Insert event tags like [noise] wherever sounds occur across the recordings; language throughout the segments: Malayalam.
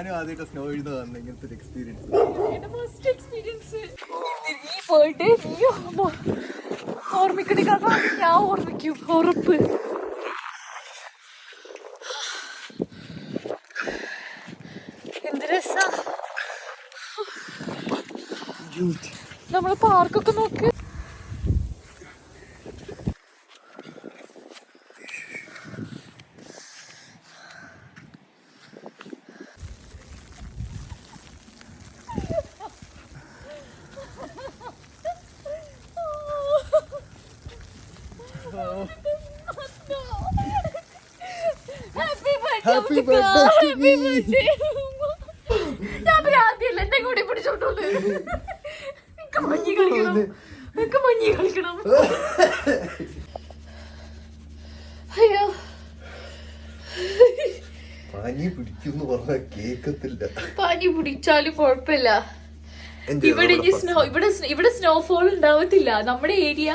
ഞാനും ആദ്യമായിട്ട് സ്നോ എഴുതുക വന്ന ഇങ്ങനത്തെ ഒരു എക്സ്പീരിയൻസ് എന്റെ ഫസ്റ്റ് എക്സ്പീരിയൻസ് ഈ ബർത്ത്ഡേ നീ ഓർമ്മ ഓർമ്മിക്കണ കഥ ഞാൻ ഓർമ്മിക്കും. ഉറപ്പ്. എന്ത് രസാ. നമ്മൾ പാർക്കൊക്കെ നോക്ക്. ഞാൻ ഭ്രാന്തിയല്ല എന്നെ കൂടി പിടിച്ചോണ്ടോണ്ട് എനിക്ക് മഞ്ഞി കളിക്കണം എനിക്ക് മഞ്ഞി കളിക്കണം അയ്യോ പനി പിടിക്കുന്നു പറഞ്ഞ കേക്കത്തില്ല പനി പിടിച്ചാലും കുഴപ്പമില്ല ഇവിടെ സ്നോ ഇവിടെ ഇവിടെ സ്നോഫോൾ ഉണ്ടാവത്തില്ല. നമ്മുടെ ഏരിയ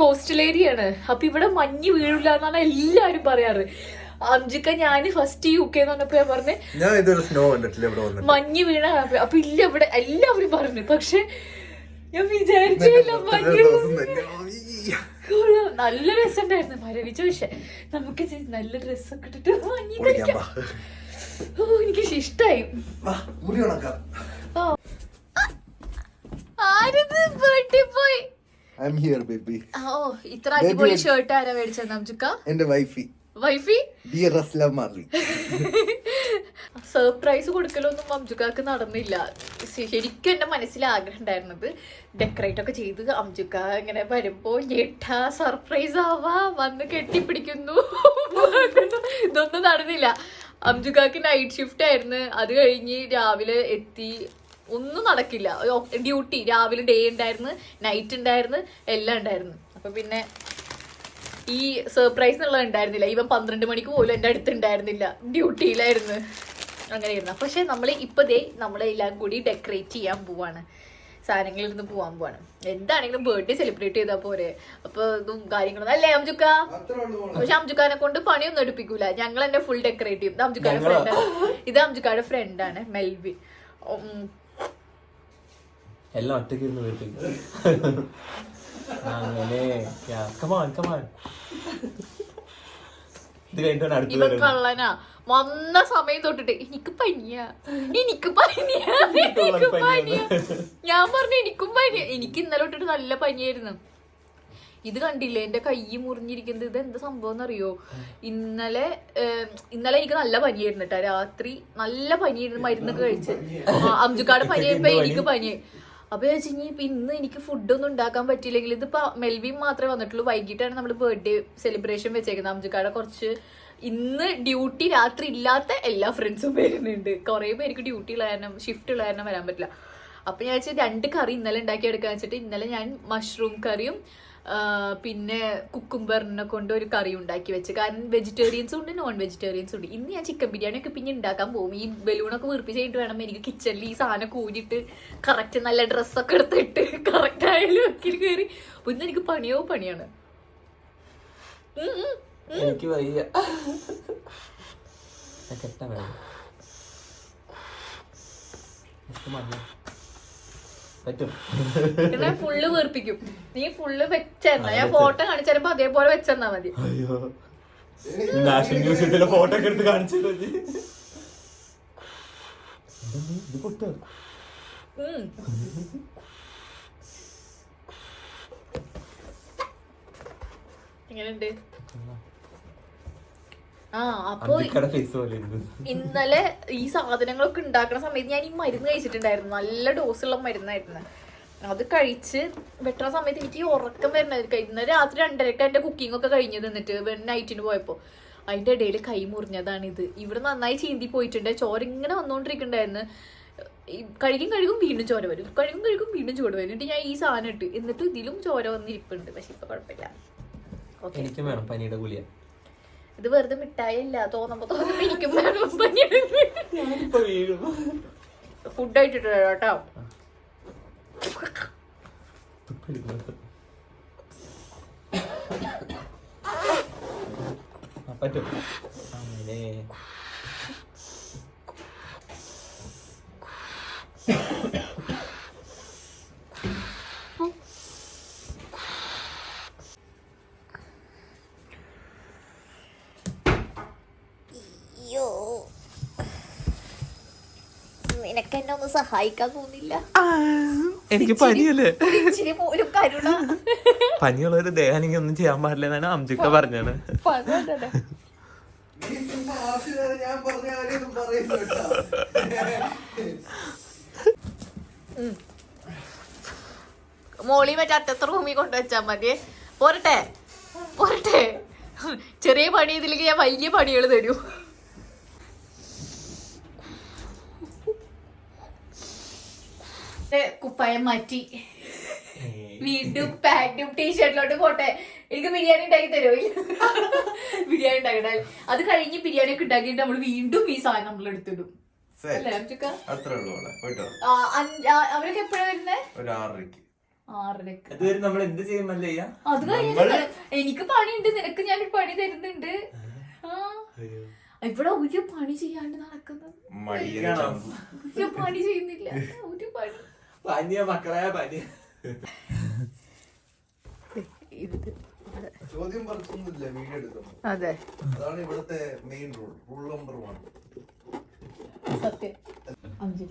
കോസ്റ്റൽ ഏരിയ ആണ്. അപ്പൊ ഇവിടെ മഞ്ഞ് വീഴില്ല എന്നാണ് എല്ലാരും പറയാറ്. അഞ്ചുക്ക ഞാൻ ഫസ്റ്റ് യു കെ എന്ന് പറഞ്ഞപ്പോ ഞാൻ പറഞ്ഞു ഞാൻ ഇതൊരു സ്നോ കണ്ടിട്ടില്ല ഇവിടെ വന്നിട്ട്. മഞ്ഞ് വീണ അപ്പൊ ഇല്ല ഇവിടെ എല്ലാവരും പറഞ്ഞു. പക്ഷെ ഞാൻ വിചാരിച്ചില്ല മഞ്ഞ്. നല്ല രസമുണ്ടായിരുന്നു മരവിച്ച പക്ഷെ നമുക്ക് നല്ല ഡ്രസ്സൊക്കെ ഇട്ടിട്ട് മഞ്ഞ് കഴിക്കാം. ഓ എനിക്ക് ഇഷ്ടായി. ആരത് പോയി? ഐ എം ഹിയർ ബേബി ഓ ഇത്ര അടിപൊളി ഷർട്ട് ആരാ മേടിച്ചത് നമുക്ക് എന്റെ വൈഫി വൈഫി? സർപ്രൈസ് [laughs] കൊടുക്കലൊന്നും അംജുക്കാക്ക് നടന്നില്ല. ശരിക്കും എന്റെ മനസ്സിൽ ആഗ്രഹം ഉണ്ടായിരുന്നത് ഡെക്കറേറ്റ് ഒക്കെ ചെയ്ത് അംജുക്ക ഇങ്ങനെ വരുമ്പോ ഞെട്ടാ സർപ്രൈസ് ആവാ വന്ന് കെട്ടിപ്പിടിക്കുന്നു. [laughs] ഇതൊന്നും നടന്നില്ല. അംജുക്കാക്ക് നൈറ്റ് ഷിഫ്റ്റ് ആയിരുന്നു. അത് കഴിഞ്ഞ് രാവിലെ എത്തി. ഒന്നും നടക്കില്ല. ഡ്യൂട്ടി രാവിലെ ഡേ ഉണ്ടായിരുന്നു നൈറ്റ് ഉണ്ടായിരുന്നു എല്ലാം ഉണ്ടായിരുന്നു. അപ്പൊ പിന്നെ ഈ സർപ്രൈസ് എന്നുള്ളത് ഉണ്ടായിരുന്നില്ല. ഇവൻ പന്ത്രണ്ട് മണിക്ക് പോലും എന്റെ അടുത്ത് ഉണ്ടായിരുന്നില്ല. ഡ്യൂട്ടിയിലായിരുന്നു. അങ്ങനെയായിരുന്നു. പക്ഷെ നമ്മൾ ഇപ്പതേ നമ്മളെല്ലാം കൂടി ഡെക്കറേറ്റ് ചെയ്യാൻ പോവാണ്. സാധനങ്ങളിൽ നിന്ന് പോവാൻ പോവാണ്. എന്താണെങ്കിലും ബർത്ത്ഡേ സെലിബ്രേറ്റ് ചെയ്താൽ പോരെ. അപ്പൊ ഇതും കാര്യങ്ങളും. അല്ലേ അംജുക്ക? പക്ഷെ അംജുക്കാനെ കൊണ്ട് പണിയൊന്നും എടുപ്പിക്കൂല. ഞങ്ങൾ എന്നെ ഫുൾ ഡെക്കറേറ്റ് ചെയ്യും. ഇത് അംജുക്കാരുടെ ഫ്രണ്ടാണ് ഇത് അംജുക്കാരുടെ ഫ്രണ്ടാണ് മെൽവി എല്ലാം ഒറ്റയ്ക്ക് അങ്ങനെ. കമാൻ കമാൻ ഇത് കഴിഞ്ഞിട്ടാണ് അടുത്തത് ഇവൻ കള്ളനാ. വന്ന സമയം തൊട്ടിട്ട് എനിക്ക് പനിയാ. എനിക്ക് പനിയാ. [laughs] എനിക്ക് പനിയാ. ഞാൻ പറഞ്ഞു എനിക്കും പനിയാ. എനിക്ക് ഇന്നലെ തൊട്ടിട്ട് നല്ല പനിയായിരുന്നു. ഇത് കണ്ടില്ലേ? എന്റെ കൈ മുറിഞ്ഞിരിക്കുന്നത് ഇത് എന്താ സംഭവം എന്നറിയോ ഇന്നലെ ഇന്നലെ എനിക്ക് നല്ല പനിയായിരുന്നു കേട്ടോ രാത്രി നല്ല പനിയായിരുന്നു മരുന്നൊക്കെ കഴിച്ച്. അഞ്ചുക്കാട് അംജുക്കാട് പനിയായപ്പോ എനിക്ക് പനിയായി. അപ്പൊ ചോദിച്ചു ഇപ്പൊ ഇന്ന് എനിക്ക് ഫുഡൊന്നും ഉണ്ടാക്കാൻ പറ്റിയില്ലെങ്കിൽ ഇതിപ്പോ മെൽവിൻ മാത്രമേ വന്നിട്ടുള്ളൂ. വൈകിട്ടാണ് നമ്മൾ ബർത്ത്ഡേ സെലിബ്രേഷൻ വെച്ചേക്കുന്നത്. അംജുക്കാടെ കുറച്ച് ഇന്ന് ഡ്യൂട്ടി രാത്രി ഇല്ലാത്ത എല്ലാ ഫ്രണ്ട്സും വരുന്നുണ്ട്. കുറെ പേർക്ക് ഡ്യൂട്ടി ഉള്ള കാരണം ഷിഫ്റ്റ് ഉള്ള കാരണം വരാൻ പറ്റില്ല. അപ്പൊ ഞാൻ വെച്ചാൽ രണ്ട് കറി ഇന്നലെ ഉണ്ടാക്കി എടുക്കാന്ന് വെച്ചിട്ട് ഇന്നലെ ഞാൻ മഷ്റൂം കറിയും പിന്നെ കുക്കുംബറിനെ കൊണ്ട് ഒരു കറി ഉണ്ടാക്കി വെച്ച്. കാരണം വെജിറ്റേറിയൻസും ഉണ്ട് നോൺ വെജിറ്റേറിയൻസും ഉണ്ട്. ഇന്ന് ഞാൻ ചിക്കൻ ബിരിയാണി ഒക്കെ പിന്നെ ഉണ്ടാക്കാൻ പോകും ഈ ബലൂണൊക്കെ വീർപ്പിച്ച് ചെയ്തിട്ട് വേണം എനിക്ക് കിച്ചണിൽ ഈ സാധനം കൂടിയിട്ട് കറക്റ്റ് നല്ല ഡ്രസ്സൊക്കെ എടുത്തിട്ട് കറക്റ്റ് ആയാലും ഒക്കെ കയറി ഇന്ന് എനിക്ക് പണിയോ? പണിയാണ്. എനിക്ക് വയ്യ. വേണം. പറ്റും [laughs] പിന്നെ ഫുള്ള് വീർപ്പിക്കും. നീ ഫുള്ള് വെച്ചെന്നാ ഞാൻ ഫോട്ടോ കാണിച്ചപ്പോ അതേപോലെ വെച്ചെന്നാ മതി. നാഷണൽ മ്യൂസിയത്തിലെ ഫോട്ടോ ഒക്കെ എടുത്ത് കാണിച്ചു എങ്ങനെയുണ്ട് ആ അപ്പൊ ഇന്നലെ ഈ സാധനങ്ങളൊക്കെ ഉണ്ടാക്കുന്ന സമയത്ത് ഞാൻ ഈ മരുന്ന് കഴിച്ചിട്ടുണ്ടായിരുന്നു. നല്ല ഡോസുള്ള മരുന്നായിരുന്നു. അത് കഴിച്ച് വെട്ടുന്ന സമയത്ത് എനിക്ക് ഉറക്കം വരുന്നത് ഇന്നലെ രാത്രി രണ്ടരക്ക് എന്റെ കുക്കിംഗ് ഒക്കെ കഴിഞ്ഞ് നിന്നിട്ട് നൈറ്റിന് പോയപ്പോ. അതിന്റെ ഇടയിൽ കൈ മുറിഞ്ഞതാണ് ഇത്. ഇവിടെ നന്നായി ചീന്തി പോയിട്ടുണ്ട്. ചോര ഇങ്ങനെ വന്നുകൊണ്ടിരിക്കണ്ടായിരുന്നു ഈ കഴുകും കഴുകും വീണ്ടും ചോര വരും. കഴുകും കഴുകും വീണ്ടും ചോര വരും. എന്നിട്ട് ഞാൻ ഈ സാധനം ഇട്ട്. എന്നിട്ട് ഇതിലും ചോര വന്നിരിപ്പുണ്ട്. പക്ഷെ ഇപ്പൊ കുഴപ്പമില്ല. ഓക്കെ എനിക്കും വേണം പനിയുടെ ഗുളിയ ഇത് വെറുതെ മിഠായി അല്ല തോന്നുമ്പോ തോന്നുമ്പോ ഞാനിപ്പോ ഫുഡ് കേട്ടോ. പറ്റും. അങ്ങനെ അയ്യോ നിനക്ക് എന്നെ ഒന്ന് സഹായിക്കാൻ തോന്നില്ല. എനിക്ക് പനിയല്ലേ? പോലും കരുണ. പനിയുള്ള ഒരു ദേഹാനെങ്കിൽ ഒന്നും ചെയ്യാൻ പാടില്ല എന്നാണ് അംജിക്ക പറഞ്ഞത്. മോളി മറ്റേ അറ്റത്തെ റൂമിൽ കൊണ്ടുവച്ചാ മതി പോരട്ടെ പോരട്ടെ. ചെറിയ പണി ഇതിലേക്ക് ഞാൻ വലിയ പണികൾ തരൂ. കുപ്പായം മാറ്റി. വീണ്ടും പാന്റും ടീഷർട്ടിലോട്ട് പോട്ടെ. എനിക്ക് ബിരിയാണി ഉണ്ടാക്കി തരുമോ? ബിരിയാണി ഉണ്ടാക്കി അത് കഴിഞ്ഞ് ബിരിയാണി ഒക്കെ ഉണ്ടാക്കിയിട്ട് നമ്മൾ വീണ്ടും ഈ സാധനം നമ്മൾ എടുത്തിടും. അവരൊക്കെ എപ്പോഴാണ് വരുന്നേ? ഒരു ആറരയ്ക്ക്. അത് എനിക്ക് പണിയുണ്ട്. നിനക്ക് ഞാൻ പണി തരുന്നുണ്ട്. ഇവിടെ ഒരു പണി ചെയ്യാണ്ട് നടക്കുന്നത്. ഒരു പണി ചെയ്യുന്നില്ല. ഒരു പണി. പനിയ മക്കളെ പനിയ ഇത് ചോദ്യം പറച്ചൊന്നുമില്ല വീഡിയോ എടുക്കണം അതെ. അതാണ് ഇവിടുത്തെ main rule rule number one സത്യം.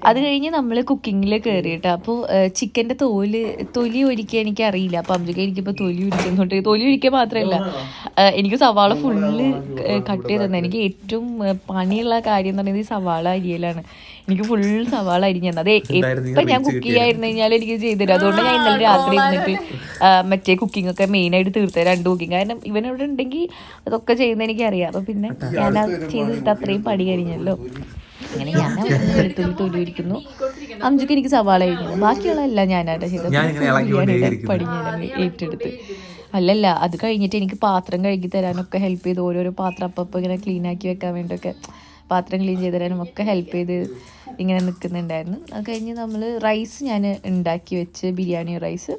അത് കഴിഞ്ഞ് നമ്മൾ കുക്കിങ്ങിൽ കയറിയിട്ട് അപ്പോൾ ചിക്കന്റെ തോൽ തൊലി ഒരിക്കുക എനിക്ക് അറിയില്ല അപ്പം അമ്മയ്ക്ക് എനിക്കിപ്പോൾ തൊലി ഒരിക്കുന്നുണ്ട് തൊലി ഒരിക്കുക മാത്രമല്ല എനിക്ക് സവാള ഫുള്ള് കട്ട് ചെയ്ത് തന്നെ എനിക്ക് ഏറ്റവും പണിയുള്ള കാര്യം എന്ന് പറയുന്നത് ഈ സവാള അരിയലാണ്. എനിക്ക് ഫുൾ സവാള അരിഞ്ഞു തന്നെ അത് ഇപ്പം ഞാൻ കുക്ക് ചെയ്യായിരുന്നു കഴിഞ്ഞാൽ എനിക്ക് ചെയ്തുതരും അതുകൊണ്ട് ഞാൻ ഇന്നലെ രാത്രി ഇരുന്നിട്ട് മറ്റേ കുക്കിംഗ് ഒക്കെ മെയിനായിട്ട് തീർത്തത് രണ്ട് കുക്കിംഗ് കാരണം ഇവനിവിടെ ഉണ്ടെങ്കിൽ അതൊക്കെ ചെയ്യുന്ന എനിക്കറിയാം. അപ്പം പിന്നെ ഞാൻ ചെയ്തിട്ട് ചെയ്ത് തീർത്ത് അത്രയും പണി കഴിഞ്ഞല്ലോ. അങ്ങനെ ഞാൻ തൊലിയിരിക്കുന്നു അഞ്ചുക്ക് എനിക്ക് സവാള കഴിഞ്ഞു ബാക്കിയുള്ള എല്ലാം ഞാനായിട്ട് ചെയ്തത് ഞാൻ ഏറ്റെടുത്ത്. അല്ലല്ല അത് കഴിഞ്ഞിട്ട് എനിക്ക് പാത്രം കഴുകി തരാനൊക്കെ ഹെൽപ്പ് ചെയ്ത്. ഓരോരോ പാത്രം അപ്പം ഇങ്ങനെ ക്ലീൻ ആക്കി വെക്കാൻ വേണ്ടിയൊക്കെ പാത്രം ക്ലീൻ ചെയ്ത് തരാനും ഒക്കെ ഹെൽപ്പ് ചെയ്ത് ഇങ്ങനെ നിൽക്കുന്നുണ്ടായിരുന്നു. അത് കഴിഞ്ഞ് നമ്മൾ റൈസ് ഞാൻ ഉണ്ടാക്കി വെച്ച് ബിരിയാണി റൈസ്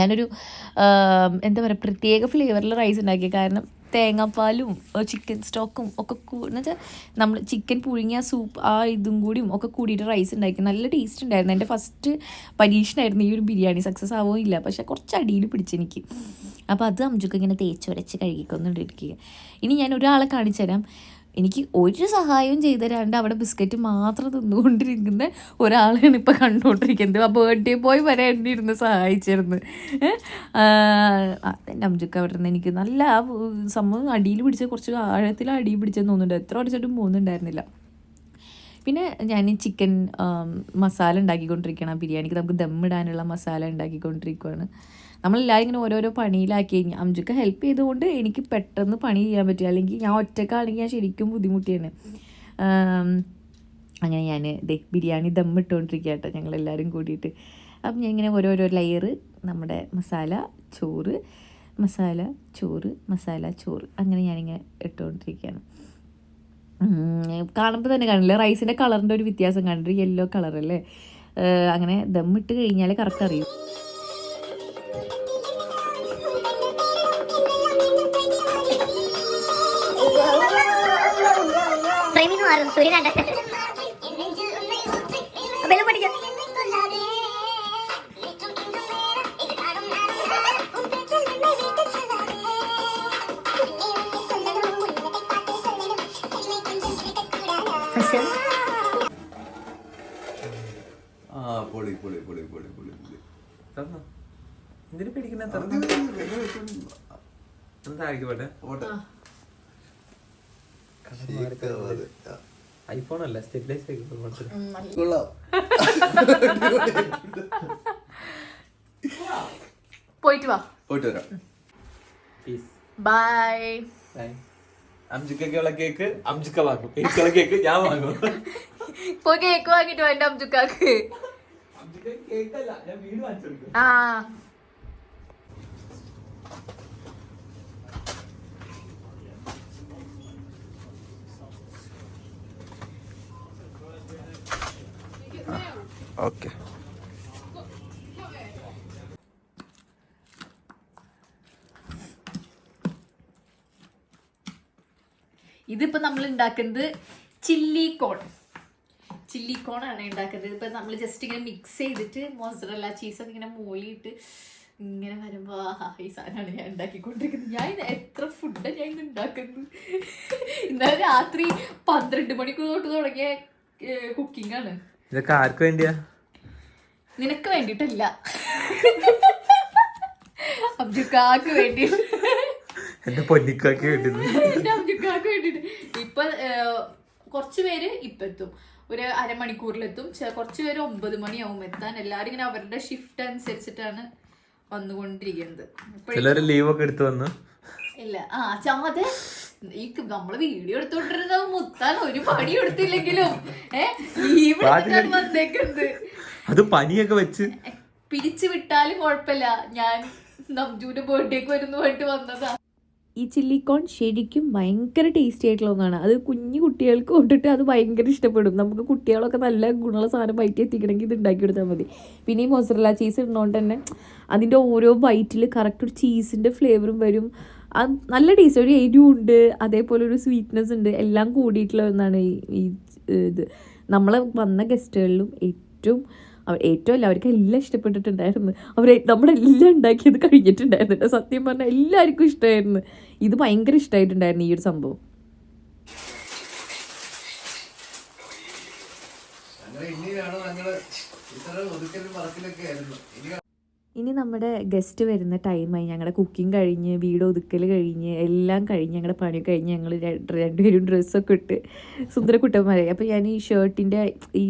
ഞാനൊരു എന്താ പറയുക പ്രത്യേക ഫ്ലേവറിൽ റൈസ് ഉണ്ടാക്കി കാരണം തേങ്ങാപ്പാലും ചിക്കൻ സ്റ്റോക്കും ഒക്കെ എന്ന് വെച്ചാൽ നമ്മൾ ചിക്കൻ പുഴുങ്ങിയ സൂപ്പ് ആ ഇതും കൂടിയും ഒക്കെ കൂടിയിട്ട് റൈസ് ഉണ്ടാക്കി നല്ല ടേസ്റ്റ് ഉണ്ടായിരുന്നു. എന്റെ ഫസ്റ്റ് പരീക്ഷണമായിരുന്നു ഈ ഒരു ബിരിയാണി സക്സസ് ആവുമോ ഇല്ല. പക്ഷേ കുറച്ച് അടിയിൽ പിടിച്ചെനിക്ക് അപ്പോൾ അത് അമ്മച്ചൊക്കെ ഇങ്ങനെ തേച്ച് വരച്ച് കഴുകിക്കൊണ്ടിരിക്കുക ഇനി ഞാൻ ഒരാളെ കാണിച്ചു തരാം എനിക്ക് ഒരു സഹായവും ചെയ്തു തരാണ്ട് അവിടെ ബിസ്ക്കറ്റ് മാത്രം തിന്നുകൊണ്ടിരിക്കുന്ന ഒരാളാണ് ഇപ്പം കണ്ടുകൊണ്ടിരിക്കുന്നത്. ആ ബർത്ത്ഡേ ബോയ് വരെ എന്നെ ഇരുന്ന് സഹായിച്ചിരുന്നു. എന്റെ അമ്മച്ചൊക്കെ അവിടെ നിന്ന് എനിക്ക് നല്ല ആ സംഭവം അടിയിൽ പിടിച്ച കുറച്ച് ആഴത്തിൽ അടിയിൽ പിടിച്ചെന്ന് തോന്നുന്നുണ്ട്. എത്ര അടിച്ചിട്ടും പോകുന്നുണ്ടായിരുന്നില്ല. പിന്നെ ഞാൻ ചിക്കൻ മസാല ഉണ്ടാക്കിക്കൊണ്ടിരിക്കണം ബിരിയാണിക്ക് നമുക്ക് ദമ്മിടാനുള്ള മസാല ഉണ്ടാക്കിക്കൊണ്ടിരിക്കുകയാണ്. നമ്മളെല്ലാവരും ഇങ്ങനെ ഓരോരോ പണിയിലാക്കി. അംജുക്ക് ഹെൽപ്പ് ചെയ്തുകൊണ്ട് എനിക്ക് പെട്ടെന്ന് പണി ചെയ്യാൻ പറ്റും. അല്ലെങ്കിൽ ഞാൻ ഒറ്റക്കാണെങ്കിൽ ഞാൻ ശരിക്കും ബുദ്ധിമുട്ടിയാണ്. അങ്ങനെ ഞാൻ ദേ ബിരിയാണി ദം ഇട്ടുകൊണ്ടിരിക്കുക കേട്ടോ ഞങ്ങളെല്ലാവരും കൂടിയിട്ട്. അപ്പം ഞാൻ ഇങ്ങനെ ഓരോരോ ലെയർ നമ്മുടെ മസാല ചോറ് മസാല ചോറ് മസാല ചോറ്. അങ്ങനെ ഞാനിങ്ങനെ ഇട്ടുകൊണ്ടിരിക്കുകയാണ്. കാണുമ്പോൾ തന്നെ കാണില്ല റൈസിന്റെ കളറിന്റെ ഒരു വ്യത്യാസം കണ്ടിട്ട് യെല്ലോ കളറല്ലേ അങ്ങനെ ദം ഇട്ട് കഴിഞ്ഞാൽ കറക്റ്റ് അറിയും. മാറും സൂര്യനാണ്ട് ബലം പഠിക്കാം പൊളി പൊളി പൊളി പൊളി പൊളി പൊളി എന്തിനു പിടിക്കുന്ന വെള്ളം വെച്ചോണ്ട് എന്താ ആയിക്കോട്ടെ പോട്ടെ. ഐഫോൺ അല്ല സ്റ്റെബിലൈസ് പോയിട്ട് വാ. പോയിട്ട് വരാം. ബൈ അംജുക്കുള്ള കേക്ക് അംജുക്ക വാങ്ങും. എനിക്കുള്ള കേക്ക് ഞാൻ വാങ്ങും. പോയി കേക്ക് വാങ്ങിട്ട് വേണ്ട അംജുക്കാക്ക്. ആ. ഓക്കെ. ഇതിപ്പോ നമ്മൾ ഉണ്ടാക്കുന്നത് ചില്ലി കോൺ. ചില്ലി കോൺ ആണ് ഉണ്ടാക്കുന്നത് ഇപ്പൊ നമ്മൾ ജസ്റ്റ് ഇങ്ങനെ മിക്സ് ചെയ്തിട്ട് മോസറല്ല ചീസൊക്കെ ഇങ്ങനെ മൂളിയിട്ട് ഇങ്ങനെ വരുമ്പോ ആഹാ ഈ സാധനമാണ് ഞാൻ ഉണ്ടാക്കിക്കൊണ്ടിരിക്കുന്നത് ഞാൻ എത്ര ഫുഡാണ് ഞാൻ ഇന്ന് ഉണ്ടാക്കുന്നത് ഇന്നലെ രാത്രി പന്ത്രണ്ട് മണിക്കൂർ തൊട്ട് തുടങ്ങിയ കുക്കിംഗ് ആണ്. ഇതൊക്കെ ആർക്ക് വേണ്ടിയാ? നിനക്ക് വേണ്ടിയിട്ടല്ല. അബ്ദുക്കാക്ക് വേണ്ടി. എന്റെ പൊന്നിക്കാക്ക് വേണ്ടി എന്റെ അബ്ദുക്കാക്ക് വേണ്ടിട്ട് ഇപ്പൊ ഏഹ്, കുറച്ച് പേര് ഇപ്പൊ എത്തും. ഒരു അരമണിക്കൂറിലെത്തും. ചെ- കുറച്ച് പേര് ഒമ്പത് മണിയാവും എത്താൻ. എല്ലാരും ഇങ്ങനെ അവരുടെ ഷിഫ്റ്റ് അനുസരിച്ചിട്ടാണ് വന്നുകൊണ്ടിരിക്കുന്നത്. ലീവ് ഒക്കെ എടുത്തു വന്ന്. ഇല്ല. ആ ചാതെ ഈ നമ്മൾ വീഡിയോ എടുത്തോണ്ടിരുന്നത് മുത്താൻ ഒരു പണി എടുത്തില്ലെങ്കിലും ഏഹ് വന്നേക്കുന്നത് അത് പനിയൊക്കെ വെച്ച്. പിരിച്ചു വിട്ടാലും കുഴപ്പമില്ല. ഞാൻ നംജുവിന്റെ ബർത്ത്ഡേക്ക് വരുന്നു വേണ്ടി വന്നതാ. ഈ ചില്ലിക്കോൺ ശരിക്കും ഭയങ്കര ടേസ്റ്റി ആയിട്ടുള്ള ഒന്നാണ്. അത് കുഞ്ഞു കുട്ടികൾക്ക് കൊണ്ടിട്ട് അത് ഭയങ്കര ഇഷ്ടപ്പെടും. നമുക്ക് കുട്ടികളൊക്കെ നല്ല ഗുണമുള്ള സാധനം വയറ്റി എത്തിക്കണമെങ്കിൽ ഇത് ഉണ്ടാക്കി കൊടുത്താൽ മതി. പിന്നെ ഈ മൊസറല്ല ചീസ് ഇടുന്നതുകൊണ്ട് തന്നെ അതിന്റെ ഓരോ ബൈറ്റിൽ കറക്റ്റ് ഒരു ചീസിന്റെ ഫ്ലേവറും വരും. നല്ല ടേസ്റ്റ് ഒരു എരിവും ഉണ്ട് അതേപോലെ ഒരു സ്വീറ്റ്നെസ് ഉണ്ട്. എല്ലാം കൂടിയിട്ടുള്ള ഒന്നാണ് ഈ ഇത്. നമ്മൾ വന്ന ഗസ്റ്റുകളിലും ഏറ്റവും അവർ ഏറ്റവും അല്ല അവർക്ക് എല്ലാം ഇഷ്ടപ്പെട്ടിട്ടുണ്ടായിരുന്നു. അവർ നമ്മളെല്ലാം ഉണ്ടാക്കിയത് കഴിഞ്ഞിട്ടുണ്ടായിരുന്നു. കേട്ടോ. സത്യം പറഞ്ഞാൽ എല്ലാവർക്കും ഇഷ്ടമായിരുന്നു. ഇത് ഭയങ്കര ഇഷ്ടമായിട്ടുണ്ടായിരുന്നു ഈ ഒരു സംഭവം. അങ്ങനെ ഇനിയാണ് ഞങ്ങൾ ഇത്ര ഒതുക്കലും പറക്കലൊക്കെ ആയിരുന്നു. ഇനി നമ്മുടെ ഗസ്റ്റ് വരുന്ന ടൈമായി ഞങ്ങളുടെ കുക്കിംഗ് കഴിഞ്ഞ് വീട് ഒതുക്കൽ കഴിഞ്ഞ് എല്ലാം കഴിഞ്ഞ് ഞങ്ങളുടെ പണി കഴിഞ്ഞ് ഞങ്ങൾ രണ്ടുപേരും ഡ്രസ്സൊക്കെ ഇട്ട് സുന്ദര കുട്ടന്മാരായി അപ്പോൾ ഞാൻ ഈ ഷർട്ടിന്റെ ഈ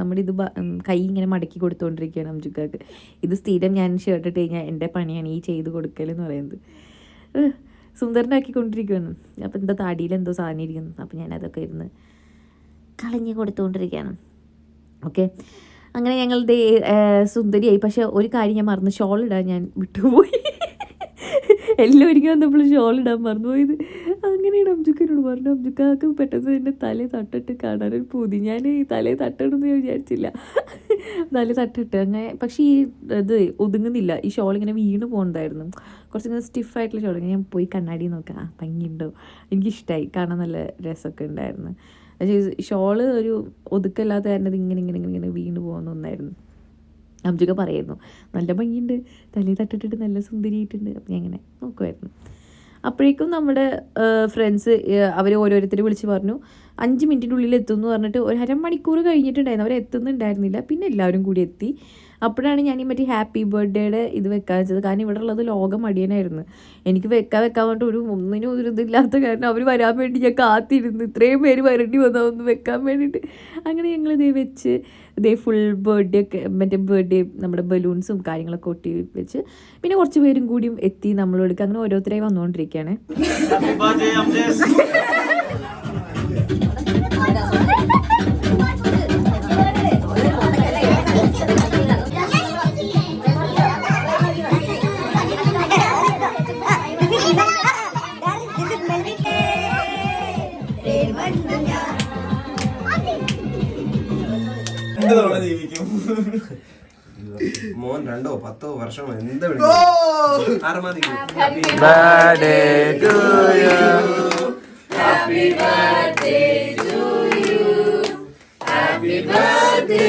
നമ്മുടെ ഇത് കൈ ഇങ്ങനെ മടക്കി കൊടുത്തുകൊണ്ടിരിക്കുകയാണ് അംജുക്കാക്ക്. ഇത് സ്ഥിരം ഞാൻ ഷർട്ട് ഇട്ട് കഴിഞ്ഞാൽ എന്റെ പണിയാണ് ഈ ചെയ്ത് കൊടുക്കൽ എന്ന് പറയുന്നത്. സുന്ദരനാക്കി സുന്ദരനാക്കിക്കൊണ്ടിരിക്കുകയാണ് അപ്പോൾ എന്താ താടിയിൽ എന്തോ സാധനം ഇരിക്കുന്നു. അപ്പോൾ ഞാനതൊക്കെ ഇരുന്ന് കളഞ്ഞ് കൊടുത്തുകൊണ്ടിരിക്കുകയാണ് ഓക്കെ അങ്ങനെ ഞങ്ങൾ ദേ സുന്ദരിയായി. പക്ഷെ ഒരു കാര്യം ഞാൻ മറന്നു. ഷോൾ ഇടാൻ ഞാൻ വിട്ടുപോയി. എല്ലാം ഒരുങ്ങി വന്നപ്പോൾ ഷോൾ ഇടാൻ മറന്നുപോയത്. അങ്ങനെയാണ് അബ്ജുക്കനോട് പറഞ്ഞു അബ്ജുക്കാക്ക് പെട്ടെന്ന് തന്നെ തലേ തട്ടിട്ട് കാണാനൊരു പൂതി. ഞാൻ ഈ തലേ തട്ടണമെന്ന് ഞാൻ വിചാരിച്ചില്ല. തല തട്ടിട്ട് അങ്ങനെ പക്ഷേ ഈ ഇത് ഒതുങ്ങുന്നില്ല. ഈ ഷോൾ ഇങ്ങനെ വീണ് പോകുന്നതായിരുന്നു കുറച്ചിങ്ങനെ സ്റ്റിഫായിട്ടുള്ള ഷോൾ. ഞാൻ പോയി കണ്ണാടി നോക്കാം. ഭംഗിയുണ്ടോ? എനിക്കിഷ്ടമായി കാണാൻ നല്ല രസമൊക്കെ ഉണ്ടായിരുന്നു. പക്ഷേ ഷോൾ ഒരു ഒതുക്കല്ലാത്ത കാരണം ഇത് ഇങ്ങനെ ഇങ്ങനെ ഇങ്ങനെ വീണ് പോകുന്ന ഒന്നായിരുന്നു. അബ്ജുക പറയായിരുന്നു നല്ല ഭംഗിയുണ്ട് തലയിൽ തട്ടിട്ടിട്ട് നല്ല സുന്ദരിയായിട്ടുണ്ട്. അപ്പം ഞാൻ ഇങ്ങനെ നോക്കുമായിരുന്നു അപ്പോഴേക്കും നമ്മുടെ ഫ്രണ്ട്സ് അവർ ഓരോരുത്തർ വിളിച്ച് പറഞ്ഞു അഞ്ച് മിനിറ്റിന്റെ ഉള്ളിൽ എത്തും എന്ന് പറഞ്ഞിട്ട് ഒരു അരമണിക്കൂർ കഴിഞ്ഞിട്ടുണ്ടായിരുന്നു. അവർ എത്തുന്നുണ്ടായിരുന്നില്ല. പിന്നെ എല്ലാവരും കൂടി എത്തി. അപ്പോഴാണ് ഞാൻ ഈ മറ്റേ ഹാപ്പി ബർത്ത്ഡേയുടെ ഇത് വെക്കാൻ വെച്ചത് കാരണം ഇവിടെ ഉള്ളത് ലോകം മടിയനായിരുന്നു എനിക്ക് വെക്കാൻ വെക്കാൻ വേണ്ടി ഒരു ഒന്നിനും ഒരു ഇതില്ലാത്ത കാരണം അവർ വരാൻ വേണ്ടി ഞാൻ കാത്തിരുന്നു. ഇത്രയും പേര് വരേണ്ടി വന്നാൽ ഒന്ന് വെക്കാൻ വേണ്ടിയിട്ട് അങ്ങനെ ഞങ്ങൾ ഇതേ വെച്ച് ഇതേ ഫുൾ ബർത്ത്ഡേ ഒക്കെ മറ്റേ ബർത്ത്ഡേ നമ്മുടെ ബലൂൺസും കാര്യങ്ങളൊക്കെ ഒട്ടി വെച്ച് പിന്നെ കുറച്ച് പേരും കൂടിയും എത്തി നമ്മളോട് അങ്ങനെ ഓരോരുത്തരായി വന്നുകൊണ്ടിരിക്കുകയാണ്. മോൻ രണ്ടോ പത്തോ വർഷമോ എന്താ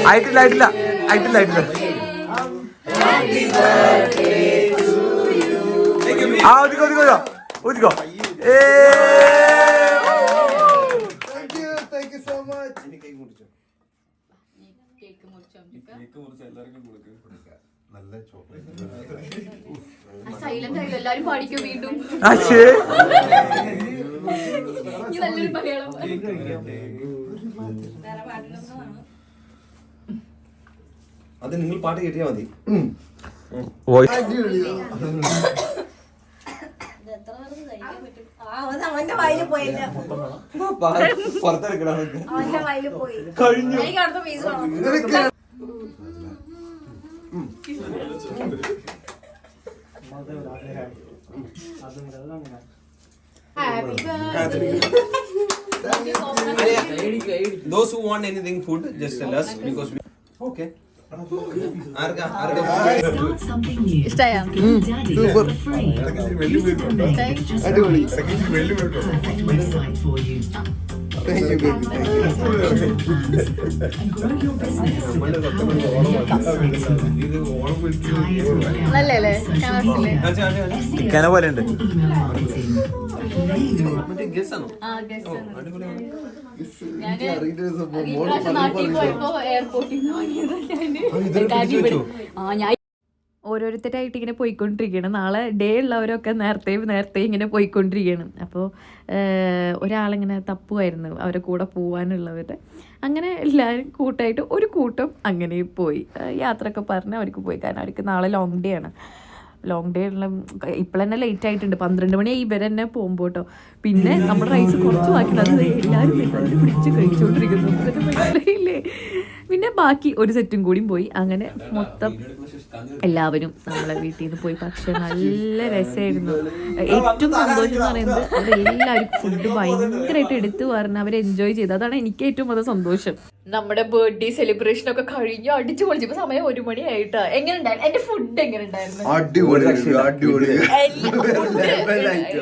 ആയിട്ടില്ല ആയിട്ടില്ല ആയിട്ടില്ല ആയിട്ടില്ല. ആ ഒതുക്കോ ഒതുക്കോ ഒതുക്കോ. ഏ thank you thank you so much കൈ മുടിച്ചോ നല്ല ചോക്ലേറ്റ്. സൈലന്റ് ആയില്ല എല്ലാരും പാടിക്കോ വീണ്ടും? അച്ഛേ ഈ നല്ലൊരു മലയാളം. അത് നിങ്ങൾ പാട്ട് കേട്ടിയാ മതി. പുറത്തെടുക്കണം അവന്റെ വയലിൽ പോയി. കഴിഞ്ഞു. എനിക്ക് അടുത്ത പീസ് വേണം Those who want anything food, just tell us because we. Okay. ആർക്കാ ആർക്കാ ഇഷ്ടായ സൂപ്പർ അടിപൊളി താങ്ക് യു ബേബി നല്ലല്ലേ കാണാത്തില്ലേ പോലെ ഉണ്ട്. എയർപോർട്ടിൽ നിന്ന് വാങ്ങിയത് ഞാൻ ഓരോരുത്തരായിട്ട് ഇങ്ങനെ പോയിക്കൊണ്ടിരിക്കുകയാണ്. നാളെ ഡേ ഉള്ളവരൊക്കെ നേരത്തെ നേരത്തെ ഇങ്ങനെ പോയിക്കൊണ്ടിരിക്കുകയാണ്. അപ്പോൾ ഒരാളിങ്ങനെ തപ്പുമായിരുന്നു അവരെ കൂടെ പോകാനുള്ളവരുടെ അങ്ങനെ എല്ലാവരും കൂട്ടായിട്ട് ഒരു കൂട്ടം അങ്ങനെ പോയി. യാത്രയൊക്കെ പറഞ്ഞ് അവർക്ക് പോയി. കാരണം അവർക്ക് നാളെ ലോങ് ഡേ ആണ്. ലോങ് ഡേ ഉള്ള ഇപ്പോൾ തന്നെ ലേറ്റ് ആയിട്ടുണ്ട്. പന്ത്രണ്ട് മണി ഇവർ തന്നെ പോകുമ്പോൾ കേട്ടോ പിന്നെ നമ്മൾ റൈസ് കുറച്ച് ബാക്കി അത് എല്ലാവരും പിടിച്ച് കഴിച്ചുകൊണ്ടിരിക്കുന്നു പിന്നെ ബാക്കി ഒരു സെറ്റും കൂടിയും പോയി. അങ്ങനെ മൊത്തം എല്ലാവരും നമ്മളെ വീട്ടിൽ നിന്ന് പോയി. പക്ഷെ നല്ല രസമായിരുന്നു ഏറ്റവും സന്തോഷം എന്ന് പറയുന്നത് അവരെല്ലാവരും ഫുഡ് ഭയങ്കരമായിട്ട് എടുത്തു പറഞ്ഞ് അവർ എൻജോയ് ചെയ്തു. അതാണ് എനിക്ക് ഏറ്റവും കൂടുതൽ സന്തോഷം. നമ്മുടെ ബർത്ത്ഡേ സെലിബ്രേഷൻ ഒക്കെ കഴിഞ്ഞു അടിച്ചു പൊളിച്ചു ഇപ്പൊ സമയം ഒരു മണി ആയിട്ട്. എങ്ങനെ ഉണ്ടായിരുന്നു എന്റെ ഫുഡ് എങ്ങനെയുണ്ടായിരുന്നു? അടിപൊളി അടിപൊളി.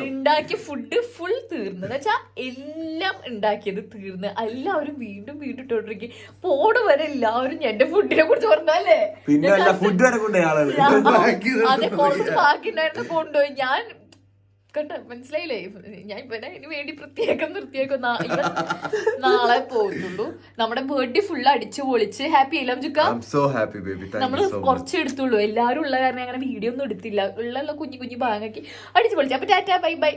ഉണ്ടാക്കിയ ഫുഡ് ഫുൾ തീർന്നു. വെച്ചാ എല്ലാം ഉണ്ടാക്കിയത് തീർന്ന്. എല്ലാവരും വീണ്ടും വീണ്ടും ഇട്ടോണ്ടിരിക്കും. പോട് വരെ എല്ലാവരും എന്റെ ഫുഡിനെ കുറിച്ച് പറഞ്ഞാലേ പിന്നെ അല്ല ഫുഡ് [laughs] അതെ കുറച്ച് ബാക്കി ഉണ്ടായിരുന്നു കൊണ്ടുപോയി. ഞാൻ കണ്ട മനസ്സിലായില്ലേ? ഞാൻ ഇവനെ ഇതിന് വേണ്ടി പ്രത്യേകം നിർത്തിയേക്കും. നാളെ പോകുന്നുള്ളൂ നമ്മുടെ ബർത്ത്ഡേ ഫുൾ അടിച്ചു പൊളിച്ച് ഹാപ്പി ആയില്ല chukka I so happy baby thank നമ്മൾ യു കുറച്ച് എടുത്തുള്ളൂ. എല്ലാരും ഉള്ള കാരണം അങ്ങനെ വീഡിയോ ഒന്നും എടുത്തില്ല. ഉള്ള കുഞ്ഞു കുഞ്ഞു ഭാഗമാക്കി അടിച്ചു പൊളിച്ചു. അപ്പൊ ടാറ്റാ ബൈ ബൈ